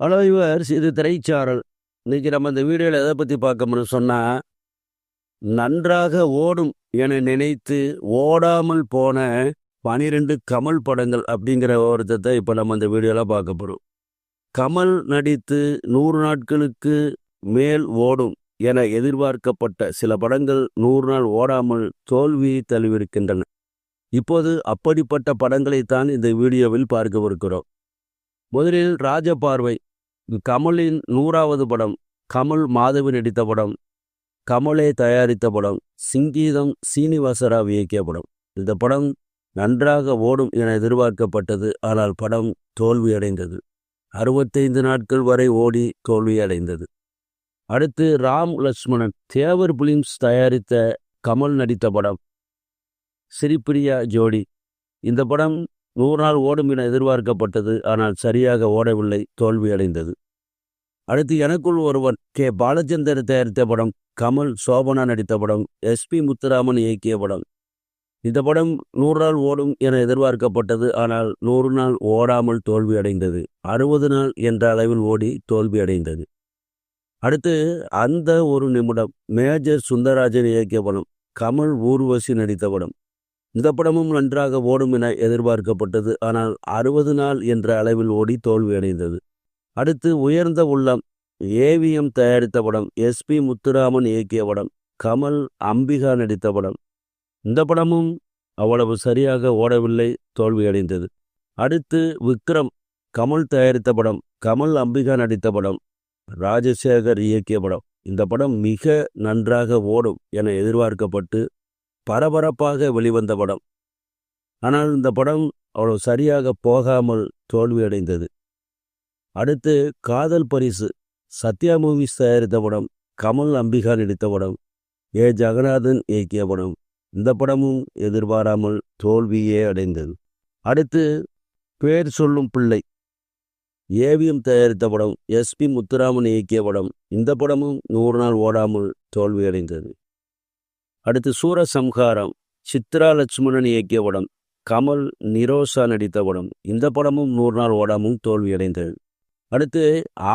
Hello இவர் இது திரைச்சாரல். இன்னைக்கு நம்ம இந்த வீடியோவில் எதை பற்றி பார்க்கணும்னு சொன்னால் நன்றாக ஓடும் என நினைத்து ஓடாமல் போன பனிரெண்டு கமல் படங்கள் அப்படிங்கிற ஒருத்தத்தை இப்போ நம்ம இந்த வீடியோவில் பார்க்க போகிறோம் கமல் நடித்து நூறு நாட்களுக்கு மேல் ஓடும் என எதிர்பார்க்கப்பட்ட சில படங்கள் நூறு நாள் ஓடாமல் தோல்வியை தழுவிருக்கின்றன இப்போது அப்படிப்பட்ட படங்களைத்தான் இந்த வீடியோவில் பார்க்கவிருக்கிறோம் முதலில் ராஜபார்வை. கமலின் நூறாவது படம் கமல் மாதவி நடித்த படம் கமலே தயாரித்த படம் சிங்கீதம் சீனிவாசராவ் இயக்கிய படம். இந்த படம் நன்றாக ஓடும் என எதிர்பார்க்கப்பட்டது ஆனால் படம் தோல்வியடைந்தது அறுபத்தைந்து நாட்கள் வரை ஓடி தோல்வியடைந்தது அடுத்து ராம் லட்சுமணன் தேவர் பிலிம்ஸ் தயாரித்த கமல் நடித்த படம் சிரிப்பிரியா ஜோடி. இந்த படம் நூறு நாள் ஓடும் என எதிர்பார்க்கப்பட்டது ஆனால் சரியாக ஓடவில்லை தோல்வியடைந்தது அடுத்து எனக்குள் ஒருவன் கே. பாலச்சந்தர் தயாரித்த படம் கமல் சோபனா நடித்த படம் எஸ்பி முத்துராமன் இயக்கிய படம். இந்த படம் நூறு நாள் ஓடும் என எதிர்பார்க்கப்பட்டது ஆனால் நூறு நாள் ஓடாமல் தோல்வியடைந்தது அறுபது நாள் என்ற அளவில் ஓடி தோல்வியடைந்தது அடுத்து அந்த ஒரு நிமிடம் மேஜர் சுந்தரராஜன் இயக்கிய படம் கமல் ஊர்வசி நடித்த படம். இந்த படமும் நன்றாக ஓடும் என எதிர்பார்க்கப்பட்டது. ஆனால் அறுபது நாள் என்ற அளவில் ஓடி தோல்வியடைந்தது அடுத்து உயர்ந்த உள்ளம். ஏவிஎம் தயாரித்த படம். எஸ்பி முத்துராமன் இயக்கிய படம். கமல் அம்பிகா நடித்த படம். இந்த படமும் அவ்வளவு சரியாக ஓடவில்லை தோல்வியடைந்தது அடுத்து விக்ரம். கமல் தயாரித்த படம். கமல் அம்பிகா நடித்த படம். ராஜசேகர் இயக்கிய படம். இந்த படம் மிக நன்றாக ஓடும் என எதிர்பார்க்கப்பட்டு பரபரப்பாக வெளிவந்த படம். ஆனால் இந்த படம் அவ்வளவு சரியாக போகாமல் தோல்வியடைந்தது. அடுத்து காதல் பரிசு. சத்யா மூவிஸ் தயாரித்த படம் கமல் அம்பிகா நடித்த படம் ஏ. ஜெகநாதன் இயக்கிய படம். இந்த படமும் எதிர்பாராமல் தோல்வியே அடைந்தது. அடுத்து பேர் சொல்லும் பிள்ளை. ஏவிஎம் தயாரித்த படம் எஸ்பி முத்துராமன் இயக்கிய படம். இந்த படமும் நூறு நாள் ஓடாமல் தோல்வியடைந்தது. அடுத்து சூரசம்ஹாரம். சித்ரா லட்சுமணன் இயக்கிய படம். கமல் நிரோஷா நடித்த படம். இந்த படமும் நூறு நாள் ஓடமும் தோல்வியடைந்தது. அடுத்து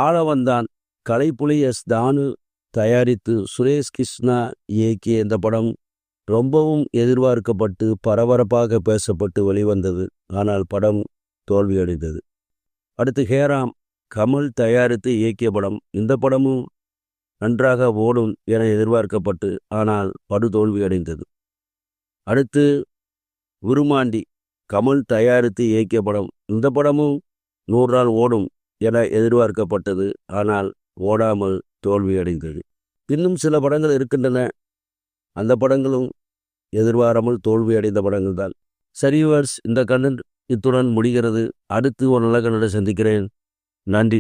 ஆளவந்தான். கலைப்புலி எஸ். தானு தயாரித்து சுரேஷ் கிருஷ்ணா இயக்கிய இந்த படம் ரொம்பவும் எதிர்பார்க்கப்பட்டு பரபரப்பாக பேசப்பட்டு வெளிவந்தது. ஆனால் படம் தோல்வியடைந்தது. அடுத்து ஹேராம். கமல் தயாரித்து இயக்கிய படம். இந்த படமும் நன்றாக ஓடும் என எதிர்பார்க்கப்பட்டு ஆனால் படு தோல்வியடைந்தது அடுத்து உருமாண்டி கமல் தயாரித்து இயக்கிய படம். இந்த படமும் நூறு நாள் ஓடும் என எதிர்பார்க்கப்பட்டது ஆனால் ஓடாமல் தோல்வியடைந்தது இன்னும் சில படங்கள் இருக்கின்றன. அந்த படங்களும் எதிர்பாராமல் தோல்வியடைந்த படங்கள் தான். சரிவர்ஸ் இந்த கண்ணன் இத்துடன் முடிகிறது. அடுத்து ஒரு நல்ல கண்ணனை சந்திக்கிறேன். நன்றி.